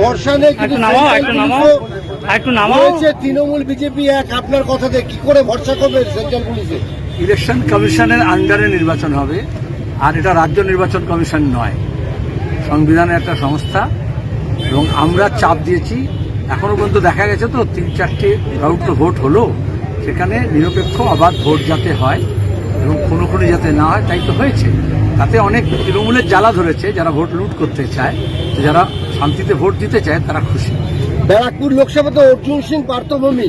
ভরসা নেই কিন্তু নামাও একটু নামাও একটু নামাও। রয়েছে তৃণমূল বিজেপি এক। আপনার কথাতে কি করে ভরসা করবে সেন্ট্রাল পুলিশে? ইলেকশন কমিশনের আন্ডারে নির্বাচন হবে আর এটা রাজ্য নির্বাচন কমিশন নয়। সংবিধানের একটা সংস্থা এবং আমরা চাপ দিয়েছি। এখনও পর্যন্ত দেখা গেছে তো তিন চারটে রাউন্ড তো ভোট হলো। সেখানে নিরপেক্ষ আবার ভোট যাতে হয় এবং কোনো কোনো যাতে না হয় তাই তো হয়েছে। তাতে অনেক তৃণমূলের জ্বালা ধরেছে যারা ভোট লুট করতে চায় যারা শান্তিতে ভোট দিতে চায় তারা খুশি। ব্যারাকপুর লোকসভাতে অর্জুন সিং পার্থভূমি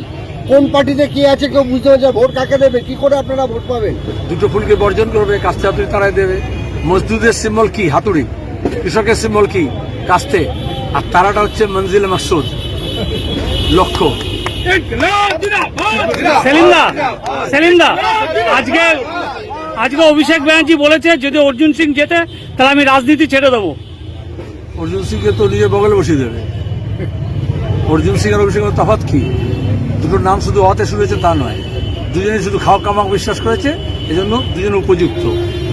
কোন পার্টিতে কে আছে কেউ বুঝতে পারছে ভোট কাকে দেবে কি করে আপনারা ভোট পাবেন? দুটো ফুলকে বর্জন করবে কাস্তে হাতুড়ি তারাই দেবে। মজদুদের সিম্বল কি? হাতুড়ি। কৃষকের সিম্বল কি? কাস্তে। আর তারাটা হচ্ছে মঞ্জিল মাসুদ। লক্ষ্য। সেলিমদা সেলিমদা আজকে আজকে অভিষেক ব্যানার্জি বলেছে যদি অর্জুন সিং জেতে তাহলে আমি রাজনীতি ছেড়ে দেবো। অর্জুন সিংকে তো নিজের বগলে বসিয়ে দেবে। অর্জুন সিং আর অভিষেক তফাৎ কি? দুটোর নাম শুধু অতে হয়েছে তা নয়। দুজনে শুধু খাও কামাক বিশ্বাস করেছে এজন্য দুজনে উপযুক্ত।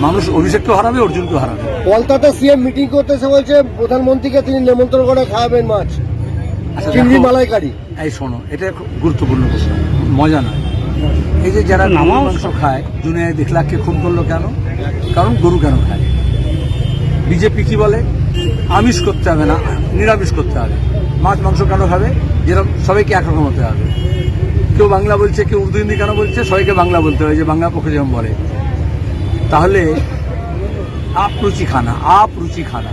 মানুষ অভিষেককেও হারাবে অর্জুনকেও হারাবে। কলকাতা সিএম মিটিং করতে এসে বলছে প্রধানমন্ত্রীকে তিনি নিমন্ত্রণ করে খাওয়াবেন মাছ। আচ্ছা, চিংড়ি মালাইকারি। এই শোনো এটা গুরুত্বপূর্ণ প্রশ্ন। মজা নয়। এই যে যারা নামাও। মাংস খায়, দুনিয়ায় দেখলাককে খুন করল কেন? কারণ গরু কেন খায়? বিজেপি কি বলে? আমিষ করতে হবে না, নিরামিষ করতে হবে। মাছ, মাংস কেন খাবে? যেরকম সবাইকে একরকম হতে হবে। কেউ বাংলা বলছে, কেউ উর্দু, হিন্দি কেন বলছে? সবাইকে বাংলা বলতে হবে যে বাংলা পক্ষে যেমন বলে। তাহলে আপ রুচি খানা, আপ রুচি খানা।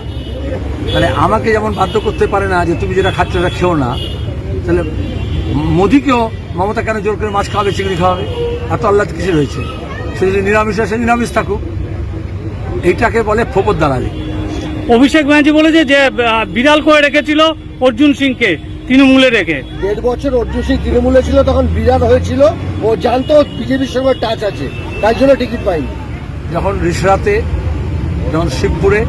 মানে আমাকে যেমন বাধ্য করতে পারে না যে তুমি যেটা খাচ্ছ সেটা খেও না, তাহলে মোদিকেও মমতা কেন জোর করে মাছ খাওয়াবে চিংড়ি খাওয়াবে? এত আল্লাহ কিছু রয়েছে? সে যদি নিরামিষ আসে নিরামিষ থাকুক। এইটাকে বলে ফোপর দালালি। অভিষেক ব্যানার্জি বলেছে যে বিড়াল করে রেখেছিল অর্জুন সিংকে তৃণমূলে রেখে। দেড় বছর অর্জুন সিং তৃণমূলে ছিল তখন বিরাট হয়েছিল। ও জানতো বিজেপির সঙ্গে টাচ আছে তাই জন্য টিকিট পাইনি যখন রিসরাতে যখন শিবপুরে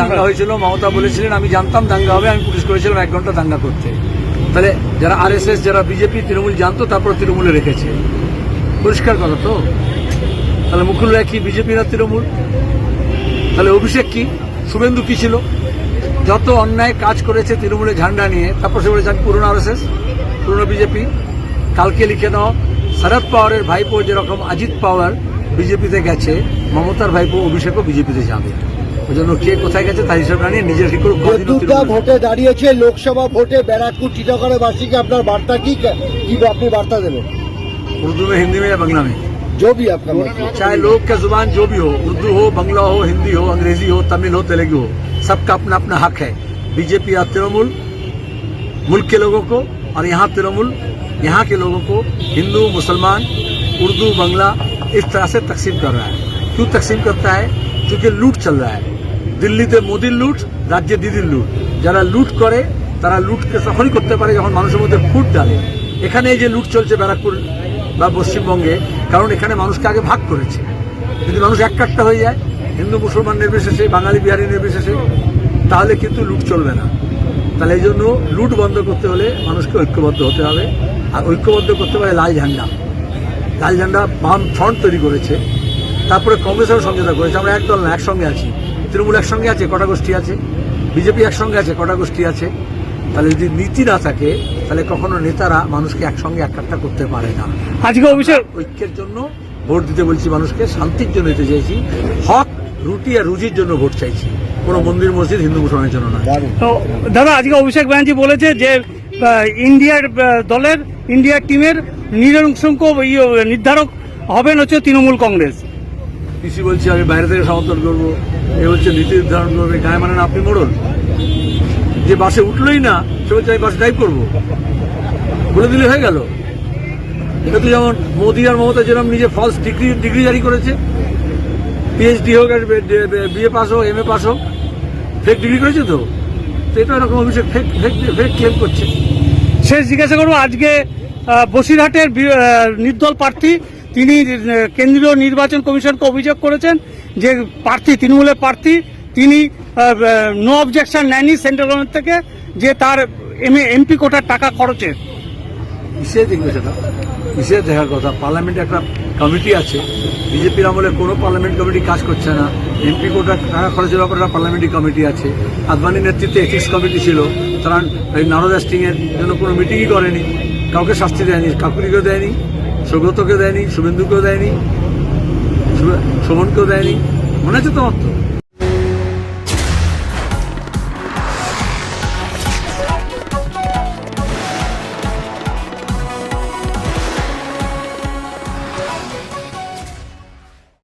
দাঙ্গা হয়েছিল মমতা বলেছিলেন আমি জানতাম দাঙ্গা হবে আমি পুলিশ করেছিলাম এক ঘণ্টা দাঙ্গা করতে। তাহলে যারা আরএসএস যারা বিজেপি তৃণমূল জানতো, তারপর তৃণমূলে রেখেছে। পরিষ্কার কথা তো। তাহলে মুকুল রায় কি বিজেপি না তৃণমূল? তাহলে অভিষেক কি? শুভেন্দু কি ছিল? যত অন্যায় কাজ করেছে তৃণমূলের ঝান্ডা নিয়ে, তারপর সে বলেছে আমি পুরনো আরএসএস পুরনো বিজেপি কালকে লিখে নাও শরদ পাওয়ারের ভাইপো যেরকম অজিত পাওয়ার বিজেপিতে গেছে, মমতার ভাইপো অভিষেকও বিজেপিতে যাবে। ওই জন্য কে কোথায় গেছে তার হিসাব না নিয়ে নিজের ঠিক করে কদিনও দুটা তৃণমূলে- ভোটে দাঁড়িয়েছে লোকসভা ভোটে ব্যারাকপুর টিটাগড়ের বাসীকে আপনার বার্তা কি কি আপনি বার্তা দেবেন उर्दू में हिंदी में या बंगला में जो भी आपका मर्जी चाहे लोग का जुबान जो भी हो उर्दू हो बंगला हो हिंदी हो अंग्रेजी हो तमिल हो तेलुगु हो सबका अपना अपना हक है बीजेपी या तृणमूल मुल्क के लोगों को और यहाँ तृणमूल यहाँ के लोगों को हिंदू मुसलमान उर्दू बंगला इस तरह से तकसीम कर रहा है क्यों तकसीम करता है क्योंकि लूट चल रहा है দিল্লিতে মোদির লুট, রাজ্যে দিদির লুট। যারা লুট করে, তারা লুটকে তখনই করতে পারে যখন মানুষের মধ্যে ফুট ডালে এখানে যে লুট চলছে ব্যারাকপুর বা পশ্চিমবঙ্গে, কারণ এখানে মানুষকে আগে ভাগ করেছে। যদি মানুষ এক কাট্টা হয়ে যায়, হিন্দু মুসলমান নির্বিশেষে, বাঙালি বিহারি নির্বিশেষে, তাহলে কিন্তু লুট চলবে না। তাহলে এই জন্য লুট বন্ধ করতে হলে মানুষকে ঐক্যবদ্ধ হতে হবে। আর ঐক্যবদ্ধ করতে পারে লাল ঝান্ডা। লাল ঝান্ডা বাম ফ্রন্ট তৈরি করেছে। তারপরে কংগ্রেসেরও সমঝোতা করেছে। আমরা একদল না, একসঙ্গে আছি। তৃণমূল একসঙ্গে আছে কটা গোষ্ঠী আছে? বিজেপি একসঙ্গে আছে কটা গোষ্ঠী আছে? তাহলে যদি নীতি না থাকে তাহলে কখনো নেতারা মানুষকে একসঙ্গে একাট্টা করতে পারে না। আজকে অভিষেক ঐক্যের জন্য ভোট দিতে বলছি মানুষকে শান্তির জন্য দিতে চাইছি। হক রুটি আর রুজির জন্য ভোট চাইছি। কোনো মন্দির মসজিদ হিন্দু মুসলমানের জন্য নয়। দারুণ। তো দাদা আজকে অভিষেক ব্যানার্জি বলেছে যে ইন্ডিয়ার দলের ইন্ডিয়ার টিমের নিরংশঙ্ক ইয়ে, নির্ধারক হবেন হচ্ছে তৃণমূল কংগ্রেস। পিসি বলছে, আমি বাইরে থেকে সমর্থন করব। এ হচ্ছে নীতি নির্ধারণ করবে। গায়ে মানে না, আপনি মোড়ল যে বাসে উঠলোই না, সে বলছে, আমি বাসে ড্রাইভ করব। বলে দিলে হয়ে গেল। এটা তো যেমন মোদী আর মমতা যেরকম নিজে ফলস ডিগ্রি ডিগ্রি জারি করেছে। পিএইচডি হোক, আর বিএ পাস হোক এম এ পাস হোক ফেক ডিগ্রি করেছে তো? তো এটা এরকম Abhishek fake fake fake claim করছে। শেষ জিজ্ঞাসা করব, আজকে বসিরহাটের নির্দল প্রার্থী তিনি কেন্দ্রীয় নির্বাচন কমিশনকে অভিযোগ করেছেন যে প্রার্থী, তৃণমূলের প্রার্থী, তিনি নো অবজেকশন নেয়নি সেন্ট্রাল গভর্নমেন্ট থেকে যে তার এম, এমপি কোটার টাকা খরচের। কিসে দেখবে সেটা কিসে দেখার কথা? পার্লামেন্টে একটা কমিটি আছে, বিজেপির আমলে কোনো পার্লামেন্ট কমিটি কাজ করছে না। এমপি কোটা টাকা খরচের ব্যাপারে একটা পার্লামেন্টারি কমিটি আছে। আদবানির নেতৃত্বে এথিক্স কমিটি ছিল। তারা এই নারদা স্টিংয়ের জন্য কোনো মিটিংই করেনি। কাউকে শাস্তি দেয়নি কাকুরিকেও দেয়নি। সৌগতকেও দেয়নি শুভেন্দুকেও দেয়নি শুভ- শোভনকেও দেয়নি। মনে আছে তোমার তো?